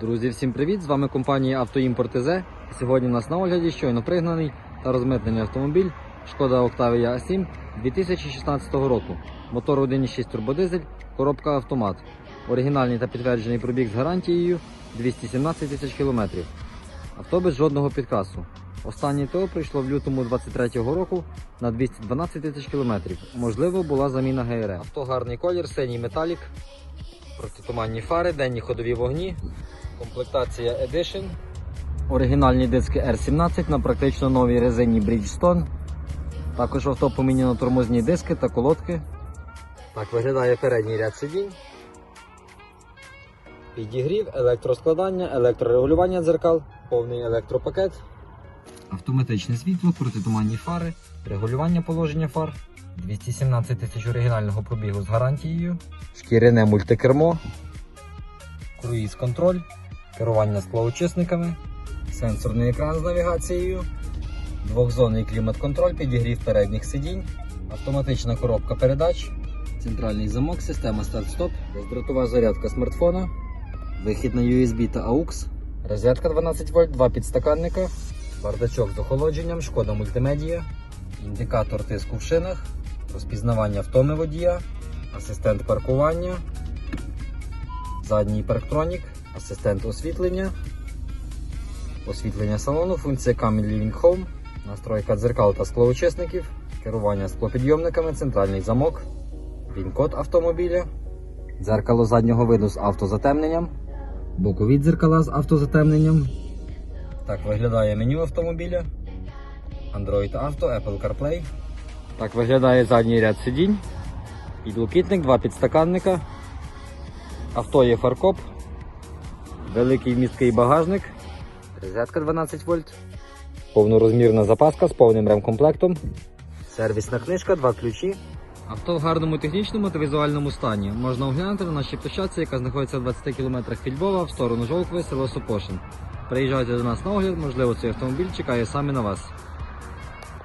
Друзі, всім привіт! З вами компанія Автоімпорт ТЗ. Сьогодні у нас на огляді щойно пригнаний та розмитнений автомобіль Шкода Octavia A7 2016 року. Мотор 1.6 турбодизель, коробка автомат. Оригінальний та підтверджений пробіг з гарантією 217 тисяч кілометрів. Авто без жодного підкрасу. Останнє ТО прийшло в лютому 23-го року на 212 тисяч кілометрів. Можливо, була заміна ГРМ. Авто гарний колір, синій металік, протитуманні фари, денні ходові вогні, комплектація Edition. Оригінальні диски R17 на практично новій резині Bridgestone. Також авто поміняно тормозні диски та колодки. Так виглядає передній ряд сидінь. Підігрів, електроскладання, електрорегулювання дзеркал, повний електропакет. Автоматичне світло, протитуманні фари, регулювання положення фар, 217 тисяч оригінального пробігу з гарантією, шкіряне мультикермо, круїз контроль, керування склоочисниками, сенсорний екран з навігацією, двохзонний клімат-контроль, підігрів передніх сидінь, автоматична коробка передач, центральний замок, система старт-стоп, бездротова зарядка смартфона, вихід на USB та AUX, розетка 12 вольт, два підстаканника, бардачок з охолодженням, шкода мультимедія, індикатор тиску в шинах, розпізнавання втоми водія, асистент паркування, задній парктронік, асистент освітлення, освітлення салону, функція Camel Living Home, настройка дзеркал та склоочисників, керування склопідйомниками, центральний замок, він-код автомобіля, дзеркало заднього виду з автозатемненням, бокові дзеркала з автозатемненням. Так виглядає меню автомобіля. Android Auto, Apple CarPlay. Так виглядає задній ряд сидінь. Підлокітник, два підстаканника. Авто є фаркоп. Великий місткий багажник. Розетка 12 вольт. Повнорозмірна запаска з повним ремкомплектом. Сервісна книжка, два ключі. Авто в гарному технічному та візуальному стані. Можна оглянути на нашій площадці, яка знаходиться в 20 км від Львова в сторону Жолкове, село Сопошин. Приїжджайте до нас на огляд, можливо, цей автомобіль чекає саме на вас.